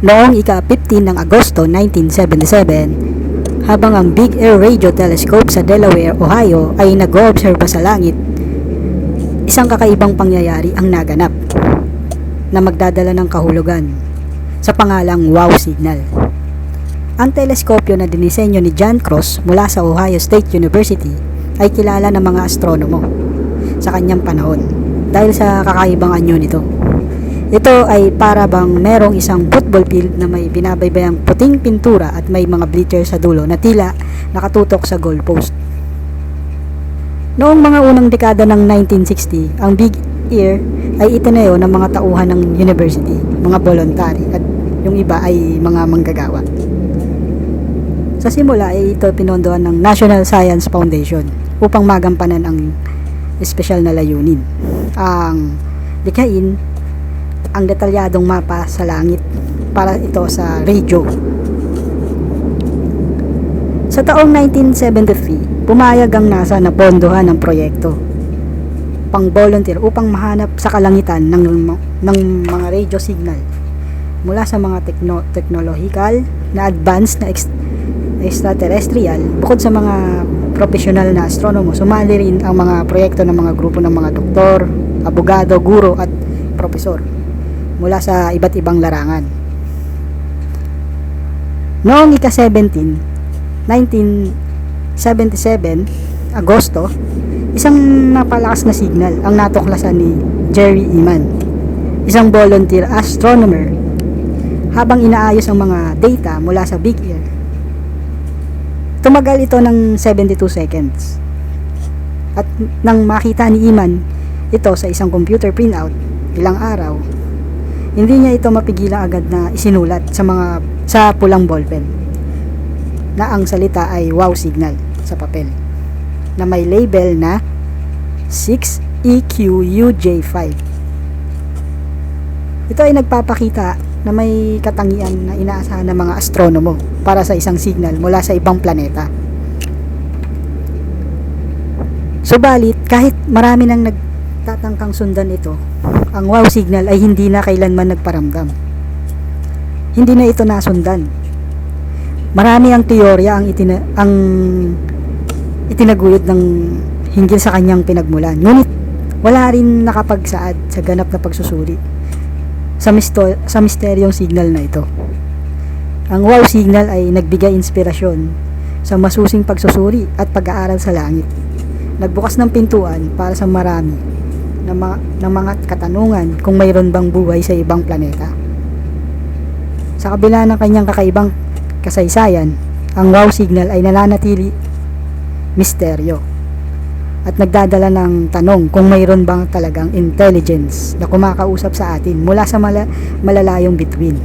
Noong ika-15 ng Agosto 1977, habang ang Big Air Radio Telescope sa Delaware, Ohio ay nag-oobserba sa langit, isang kakaibang pangyayari ang naganap na magdadala ng kahulugan sa pangalang WOW signal. Ang teleskopyo na dinisenyo ni John Cross mula sa Ohio State University ay kilala ng mga astronomo sa kanyang panahon dahil sa kakaibang anyo nito. Ito ay para bang merong isang football field na may binabaybayang puting pintura at may mga bleachers sa dulo na tila nakatutok sa goalpost. Noong mga unang dekada ng 1960, ang Big Ear ay itinayo ng mga tauhan ng university, mga voluntary at yung iba ay mga manggagawa. Sa simula ay ito pinondohan ng National Science Foundation upang magampanan ang espesyal na layunin. Ang likhain ang detalyadong mapa sa langit para ito sa radio. Sa taong 1973, pumayag ang NASA na pondohan ang proyekto pang volunteer upang mahanap sa kalangitan ng, ng mga radio signal mula sa mga tekno, technological na advanced na ex, extraterrestrial bukod sa mga professional na astronomo sumali rin ang mga proyekto ng mga grupo ng mga doktor, abogado, guro at profesor mula sa iba't ibang larangan. Noong ika-17, 1977, Agosto, isang napalakas na signal ang natuklasan ni Jerry Eman, isang volunteer astronomer, habang inaayos ang mga data mula sa Big Ear. Tumagal ito ng 72 seconds. At nang makita ni Iman ito sa isang computer printout ilang araw, hindi niya ito mapigilan agad na isinulat sa mga sa pulang ballpen na ang salita ay wow signal sa papel na may label na E 6EQUJ5 ito ay nagpapakita na may katangian na inaasahan ng mga astronomo para sa isang signal mula sa ibang planeta. Subalit, kahit marami nang nagtatangkang sundan ito, ang wow signal ay hindi na kailanman nagparamdam. Hindi na ito nasundan. Marami ang teorya ang, itina, ang itinaguyod ng hinggil sa kanyang pinagmulan. Ngunit wala rin nakapagsaad sa ganap na pagsusuri sa, misto, sa misteryong signal na ito. Ang wow signal ay nagbigay inspirasyon sa masusing pagsusuri at pag-aaral sa langit. Nagbukas ng pintuan para sa marami ng mga, ng mga katanungan kung mayroon bang buhay sa ibang planeta. Sa kabila ng kanyang kakaibang kasaysayan, ang wow signal ay nananatili misteryo at nagdadala ng tanong kung mayroon bang talagang intelligence na kumakausap sa atin mula sa mala, malalayong bituin.